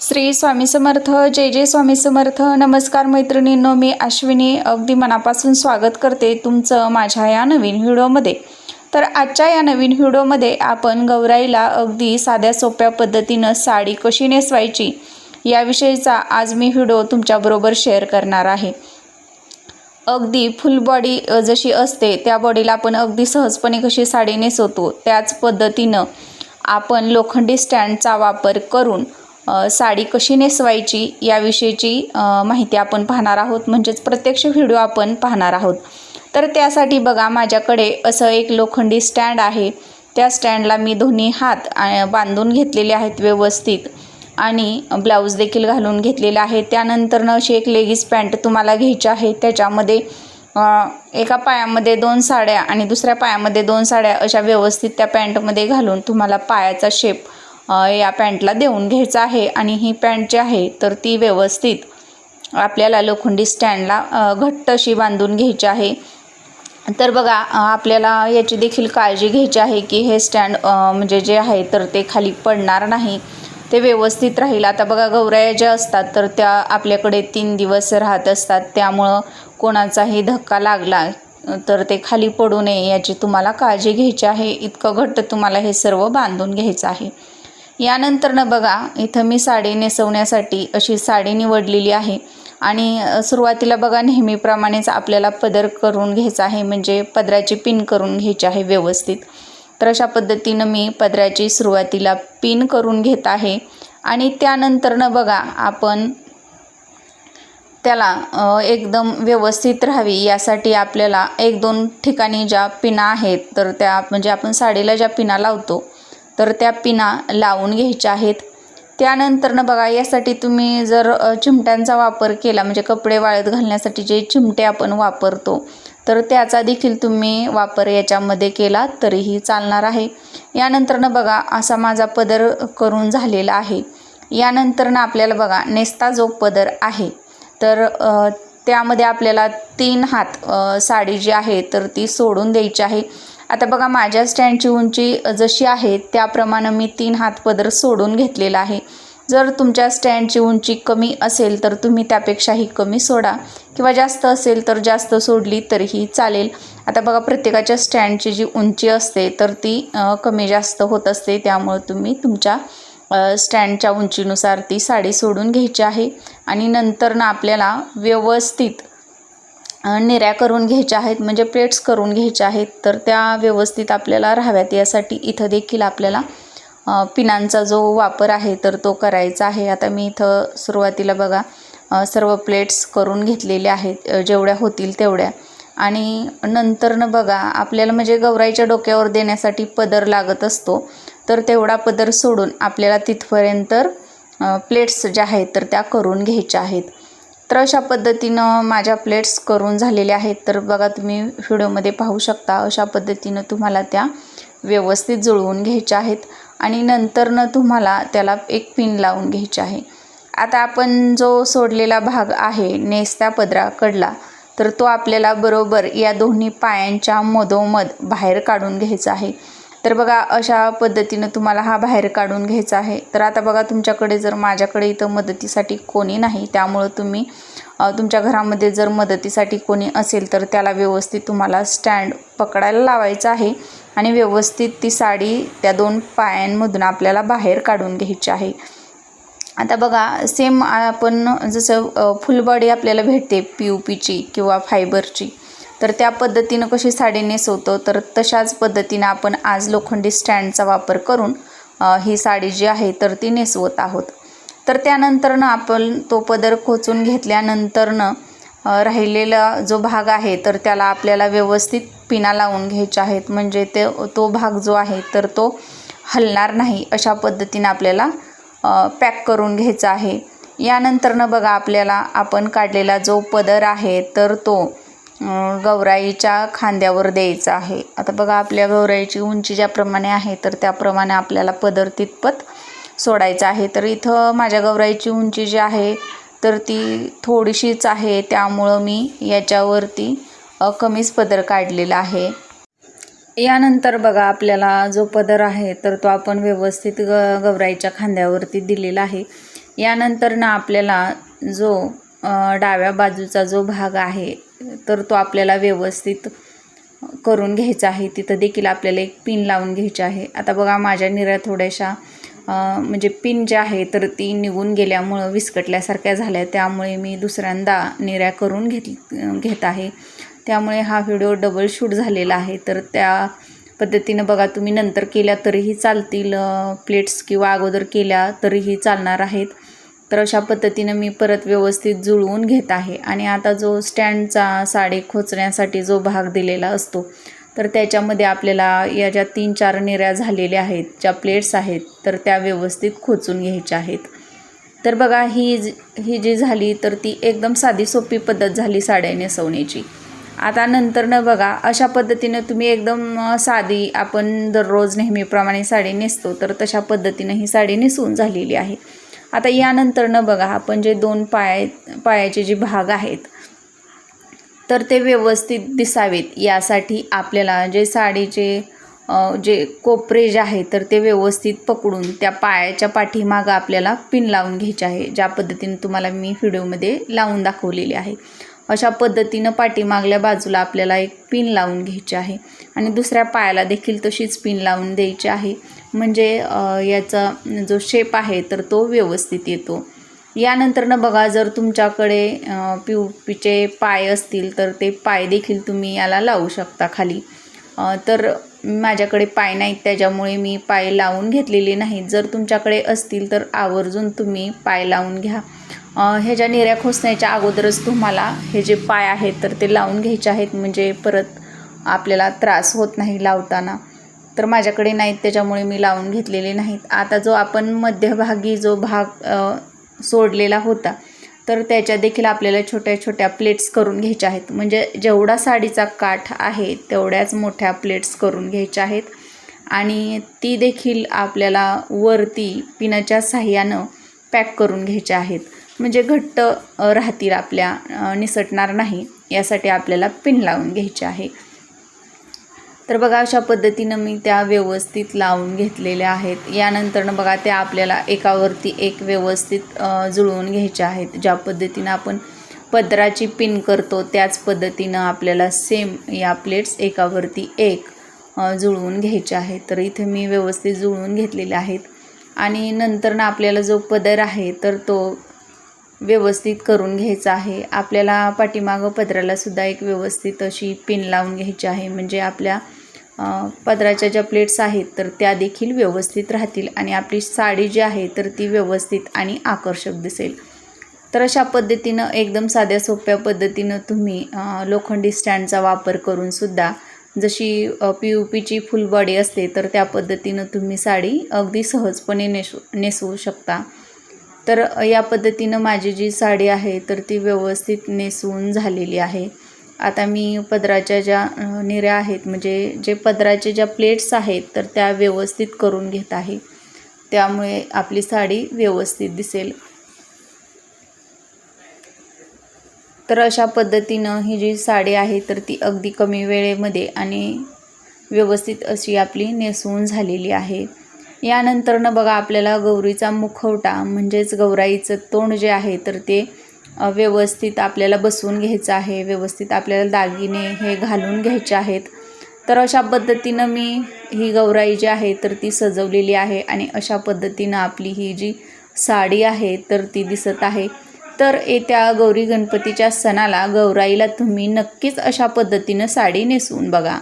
श्री स्वामी समर्थ जय जय स्वामी समर्थ. नमस्कार मैत्रिणींनो मी अश्विनी. अगदी मनापासून स्वागत करते तुमचं माझ्या या नवीन व्हिडिओमध्ये. तर आजच्या या नवीन व्हिडिओमध्ये आपण गौराईला अगदी साध्या सोप्या पद्धतीनं साडी कशी नेसवायची याविषयीचा आज मी व्हिडिओ तुमच्याबरोबर शेअर करणार आहे. अगदी फुल बॉडी जशी असते त्या बॉडीला आपण अगदी सहजपणे कशी साडी नेसवतो त्याच पद्धतीनं आपण लोखंडी स्टँडचा वापर करून साडी कशी नेसवायची याविषयीची माहिती आपण पाहणार आहोत. म्हणजेच प्रत्यक्ष व्हिडिओ आपण पाहणार आहोत. तर त्यासाठी बघा माझ्याकडे असं एक लोखंडी स्टँड आहे. त्या स्टँडला मी दोन्ही हात बांधून घेतलेले आहेत व्यवस्थित. आणि ब्लाऊज देखील घालून घेतलेला आहे त्यानंतरनं अशी एक लेगीज पॅन्ट तुम्हाला घ्यायची आहे. त्याच्यामध्ये एका पायामध्ये दोन साड्या आणि दुसऱ्या पायामध्ये दोन साड्या अशा व्यवस्थित त्या पॅन्टमध्ये घालून तुम्हाला पायाचा शेप या पॅन्टला देऊन घ्यायचं आहे. आणि ही पॅन्ट जी आहे तर ती व्यवस्थित आपल्याला लोखंडी स्टँडला घट्ट अशी बांधून घ्यायची आहे. तर बघा आपल्याला याची देखील काळजी घ्यायची आहे की हे स्टँड म्हणजे जे आहे तर ते खाली पडणार नाही. ते व्यवस्थित राहील. आता बघा गौराया ज्या असतात तर त्या आपल्याकडे तीन दिवस राहत असतात. त्यामुळं कोणाचाही धक्का लागला तर ते खाली पडू नये याची तुम्हाला काळजी घ्यायची आहे. इतकं घट्ट तुम्हाला हे सर्व बांधून घ्यायचं आहे. यानंतरनं बघा इथं मी साडी नेसवण्यासाठी अशी साडी निवडलेली आहे. आणि सुरुवातीला बघा नेहमीप्रमाणेच आपल्याला पदर करून घ्यायचा आहे म्हणजे पदराची पिन करून घ्यायची आहे व्यवस्थित. तर अशा पद्धतीनं मी पदराची सुरुवातीला पिन करून घेत आहे. आणि त्यानंतरनं बघा आपण त्याला एकदम व्यवस्थित राहावी यासाठी आपल्याला एक दोन ठिकाणी ज्या पिना आहेत तर त्या म्हणजे आपण साडीला ज्या पिना लावतो तर त्या पिना लावून घ्यायच्या आहेत. त्यानंतरनं बघा यासाठी तुम्ही जर चिमट्यांचा वापर केला म्हणजे कपडे वाळत घालण्यासाठी जे चिमटे आपण वापरतो तर त्याचा देखील तुम्ही वापर याच्यामध्ये केला तरीही चालणार आहे. यानंतरनं बघा असा माझा पदर करून झालेला आहे. यानंतरनं आपल्याला बघा नेस्ता जो पदर आहे तर त्यामध्ये आपल्याला तीन हात साडी जी आहे तर ती सोडून द्यायची आहे. आता बघा माझ्या स्टँडची उंची जशी आहे त्याप्रमाणे मी तीन हात पदर सोडून घेतलेला आहे. जर तुमच्या स्टँडची उंची कमी असेल तर तुम्ही त्यापेक्षाही कमी सोडा. किंवा जास्त असेल तर जास्त सोडली तरीही चालेल. आता बघा प्रत्येकाच्या स्टँडची जी उंची असते तर ती कमी जास्त होत असते. त्यामुळं तुम्ही तुमच्या स्टँडच्या उंचीनुसार ती साडी सोडून घ्यायची आहे. आणि नंतर ना आपल्याला व्यवस्थित निऱ्या करून घ्यायच्या आहेत म्हणजे प्लेट्स करून घ्यायच्या आहेत तर त्या व्यवस्थित आपल्याला राहाव्यात. यासाठी इथं देखील आपल्याला पिनांचा जो वापर आहे तर तो करायचा आहे. आता मी इथं सुरुवातीला बघा सर्व प्लेट्स करून घेतलेल्या आहेत जेवढ्या होतील तेवढ्या. आणि नंतरनं बघा आपल्याला म्हणजे गौराईच्या डोक्यावर देण्यासाठी पदर लागत असतो तर तेवढा पदर सोडून आपल्याला तिथपर्यंत प्लेट्स ज्या आहेत तर त्या करून घ्यायच्या आहेत. तर अशा पद्धतीनं माझ्या प्लेट्स करून झालेल्या आहेत. तर बघा तुम्ही व्हिडिओमध्ये पाहू शकता अशा पद्धतीनं तुम्हाला त्या व्यवस्थित जुळवून घ्यायच्या आहेत आणि नंतरनं तुम्हाला त्याला एक पिन लावून घ्यायची आहे. आता आपण जो सोडलेला भाग आहे नेस्त्या पदराकडला तर तो आपल्याला बरोबर या दोन्ही पायांच्या मधोमध बाहेर काढून घ्यायचा आहे. तर बघा अशा पद्धतीनं तुम्हाला हा बाहेर काढून घ्यायचा आहे. तर आता बघा तुमच्याकडे जर माझ्याकडे इथं मदतीसाठी कोणी नाही त्यामुळं तुम्ही तुमच्या घरामध्ये जर मदतीसाठी कोणी असेल तर त्याला व्यवस्थित तुम्हाला स्टँड पकडायला लावायचं आहे आणि व्यवस्थित ती साडी त्या दोन पायांमधून आपल्याला बाहेर काढून घ्यायची आहे. आता बघा सेम आपण जसं फुलबॉडी फुल बॉडी आपल्याला भेटते पी यू पीची किंवा फायबरची तर त्या पद्धतीनं कशी साडी नेसवतो तर तशाच पद्धतीनं आपण आज लोखंडी स्टँडचा वापर करून ही साडी जी आहे तर ती नेसवत आहोत. तर त्यानंतरनं आपण तो पदर खोचून घेतल्यानंतरनं राहिलेला जो भाग आहे तर त्याला आपल्याला व्यवस्थित पिना लावून घ्यायच्या आहेत. म्हणजे ते तो भाग जो आहे तर तो हलणार नाही अशा पद्धतीनं आपल्याला पॅक करून घ्यायचा आहे. यानंतरनं बघा आपल्याला आपण काढलेला जो पदर आहे तर तो गौराईच्या खांद्यावर द्यायचा आहे. आता बघा आपल्या गौराईची उंची ज्याप्रमाणे आहे तर त्याप्रमाणे आपल्याला पदर तितपत सोडायचा आहे. तर इथं माझ्या गौराईची उंची जी आहे तर ती थोडीशीच आहे. त्यामुळं मी याच्यावरती कमीच पदर काढलेला आहे. यानंतर बघा आपल्याला जो पदर आहे तर तो आपण व्यवस्थित ग गौराईच्या खांद्यावरती दिलेला आहे. यानंतर ना आपल्याला जो डाव्या बाजूचा जो भाग आहे तर तो आपल्याला व्यवस्थित करून घ्यायचा आहे. तिथं देखील आपल्याला एक पिन लावून घ्यायची आहे. आता बघा माझ्या निऱ्या थोड्याशा म्हणजे पिन ज्या आहे तर ती निघून गेल्यामुळं विस्कटल्यासारख्या झाल्या. त्यामुळे मी दुसऱ्यांदा निऱ्या करून घेत घेत आहे. त्यामुळे हा व्हिडिओ डबल शूट झालेला आहे. तर त्या पद्धतीनं बघा तुम्ही नंतर केल्या तरीही चालतील प्लेट्स किंवा अगोदर केल्या तरीही चालणार आहेत. तर अशा पद्धतीनं मी परत व्यवस्थित जुळवून घेत आहे. आणि आता जो स्टँडचा साडी खोचण्यासाठी जो भाग दिलेला असतो तर त्याच्यामध्ये आपल्याला या ज्या तीन चार निऱ्या झालेल्या आहेत ज्या प्लेट्स आहेत तर त्या व्यवस्थित खोचून घ्यायच्या आहेत. तर बघा ही जी ही जी झाली तर ती एकदम साधी सोपी पद्धत झाली साड्या नेसवण्याची आता नंतरनं बघा अशा पद्धतीनं तुम्ही एकदम साधी आपण दररोज नेहमीप्रमाणे साडी नेसतो तर तशा पद्धतीनं ही साडी नेसवून झालेली आहे. आता यानंतरनं बघा आपण जे दोन पाय पायाचे जे भाग आहेत तर ते व्यवस्थित दिसावेत. यासाठी आपल्याला जे साडीचे जे कोपरे जे आहे तर ते व्यवस्थित पकडून त्या पायाच्या पाठीमागं आपल्याला पिन लावून घ्यायचे आहे. ज्या पद्धतीने तुम्हाला मी व्हिडिओमध्ये लावून दाखवलेली आहे. अशा पद्धतीनं पाठीमागल्या बाजूला आपल्याला एक पिन लावून घ्यायची आहे. आणि दुसऱ्या पायाला देखील तशीच पिन लावून द्यायची आहे. म्हणजे याचा जो शेप आहे तर तो व्यवस्थित येतो. यानंतरनं बघा जर तुमच्याकडे पी यू पीचे पाय असतील तर ते पाय देखील तुम्ही याला लावू शकता खाली. तर माझ्याकडे पाय नाहीत त्याच्यामुळे मी पाय लावून घेतलेले नाहीत. जर तुमच्याकडे असतील तर आवर्जून तुम्ही पाय लावून घ्या. ह्याच्या निर्या खोसण्याच्या अगोदरच तुम्हाला हे जे पाय आहेत तर ते लावून घ्यायचे आहेत म्हणजे परत आपल्याला त्रास होत नाही लावताना. तर माझ्याकडे नाहीत त्याच्यामुळे मी लावून घेतलेले नाहीत. आता जो आपण मध्यभागी जो भाग सोडलेला होता तर त्याच्या देखील आपल्याला छोट्या छोट्या प्लेट्स करून घ्यायच्या आहेत. म्हणजे जेवढा साडीचा काठ आहे तेवढ्याच मोठ्या प्लेट्स करून घ्यायच्या आहेत. आणि ती देखील आपल्याला वरती पिनाच्या साह्यानं पॅक करून घ्यायच्या आहेत. म्हणजे घट्ट राहतील आपल्या निसटणार नाही यासाठी आपल्याला पिन लावून घ्यायचे आहे. तर बघा अशा पद्धतीनं मी त्या व्यवस्थित लावून घेतलेल्या आहेत. यानंतरनं बघा त्या आपल्याला एकावरती एक व्यवस्थित जुळवून घ्यायच्या आहेत. ज्या पद्धतीनं आपण पदराची पिन करतो त्याच पद्धतीनं आपल्याला सेम या प्लेट्स एकावरती एक जुळवून घ्यायच्या आहेत. तर इथे मी व्यवस्थित जुळवून घेतलेले आहेत. आणि नंतरनं आपल्याला जो पदर आहे तर तो व्यवस्थित करून घ्यायचं आहे. आपल्याला पाठीमागं पदरालासुद्धा एक व्यवस्थित अशी पिन लावून घ्यायची आहे. म्हणजे आपल्या पदराच्या ज्या प्लेट्स आहेत तर त्या देखील व्यवस्थित राहतील आणि आपली साडी जी आहे तर ती व्यवस्थित आणि आकर्षक दिसेल. तर अशा पद्धतीनं एकदम साध्या सोप्या पद्धतीनं तुम्ही लोखंडी स्टँडचा वापर करूनसुद्धा जशी पी यू पीची फुल बॉडी असते तर त्या पद्धतीनं तुम्ही साडी अगदी सहजपणे नेसू नेसवू शकता. तर या पद्धतीनं माझी जी साडी आहे तर ती व्यवस्थित नेसवून झालेली आहे. आता मी पदराच्या ज्या निऱ्या आहेत म्हणजे जे पदराचे ज्या प्लेट्स आहेत तर त्या व्यवस्थित करून घेत आहे. त्यामुळे आपली साडी व्यवस्थित दिसेल. तर अशा पद्धतीनं ही जी साडी आहे तर ती अगदी कमी वेळेमध्ये आणि व्यवस्थित अशी आपली नेसवून झालेली आहे. यानंतरनं बघा आपल्याला गौरीचा मुखवटा म्हणजेच गौराईचं तोंड जे आहे तर ते व्यवस्थित आपल्याला बसवून घ्यायचं आहे व्यवस्थित आपल्याला दागिने हे घालून घ्यायचे आहेत. तर अशा पद्धतीनं मी ही गौराई जी आहे तर ती सजवलेली आहे आणि अशा पद्धतीनं आपली ही जी साडी आहे तर ती दिसत आहे. तर येत्या गौरी गणपतीच्या सणाला गौराईला तुम्ही नक्कीच अशा पद्धतीनं साडी नेसवून बघा.